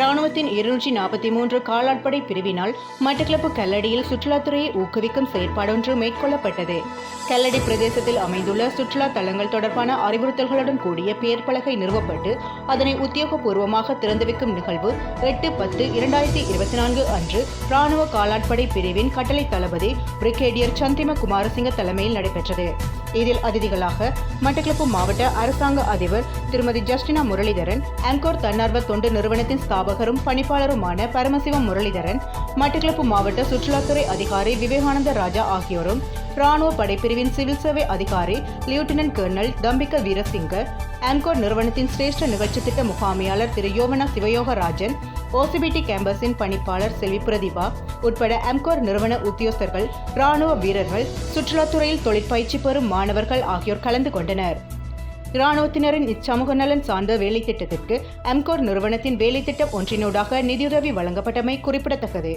ராணுவத்தின் இருநூற்றி நாற்பத்தி மூன்று காலாட்படை பிரிவினால் மட்டக்களப்பு கல்லடியில் சுற்றுலாத்துறையை ஊக்குவிக்கும் செயற்பாடொன்று மேற்கொள்ளப்பட்டது. கல்லடி பிரதேசத்தில் அமைந்துள்ள சுற்றுலா தலங்கள் தொடர்பான அறிவுறுத்தல்களுடன் கூடிய பேர்பலகை நிறுவப்பட்டு அதனை உத்தியோகபூர்வமாக திறந்து வைக்கும் நிகழ்வு எட்டு பத்து இரண்டாயிரத்தி இருபத்தி நான்கு அன்று ராணுவ காலாட்படை பிரிவின் கட்டளை தளபதி பிரிகேடியர் சந்திம குமாரசிங்க தலைமையில் நடைபெற்றது. இதில் அதிதிகளாக மட்டக்களப்பு மாவட்ட அரசாங்க அதிபர் திருமதி ஜஸ்டினா முரளிதரன் அங்கோர் தன்னார்வ தொண்டு நிறுவனத்தின் ஸ்தாபகரும் பணிப்பாளருமான பரமசிவம் முரளிதரன் மட்டக்களப்பு மாவட்ட சுற்றுலாத்துறை அதிகாரி விவேகானந்த ராஜா ஆகியோரும் ராணுவ படைப்பிரிவின் சிவில் சேவை அதிகாரி லியூட்டினன்ட் கர்னல் தம்பிக்க வீரசிங்க ஆங்கோர் நிறுவனத்தின் சிரேஷ்ட நிகழ்ச்சி திட்ட முகாமியாளர் திரு யோவனா சிவயோகராஜன் ஓசிபிடி கேம்பஸின் பணிப்பாளர் செல்வி பிரதிபா உட்பட அம்கோர் நிறுவன உத்தியோகஸ்தர்கள் ராணுவ வீரர்கள் சுற்றுலாத்துறையில் தொழிற்பயிற்சி பெறும் மாணவர்கள் ஆகியோர் கலந்து கொண்டனர். இராணுவத்தினரின் இச்சமூக நலன் சார்ந்த வேலை திட்டத்திற்கு அம்கோர் நிறுவனத்தின் வேலை திட்டம் ஒன்றினூடாக நிதியுதவி வழங்கப்பட்டமை குறிப்பிடத்தக்கது.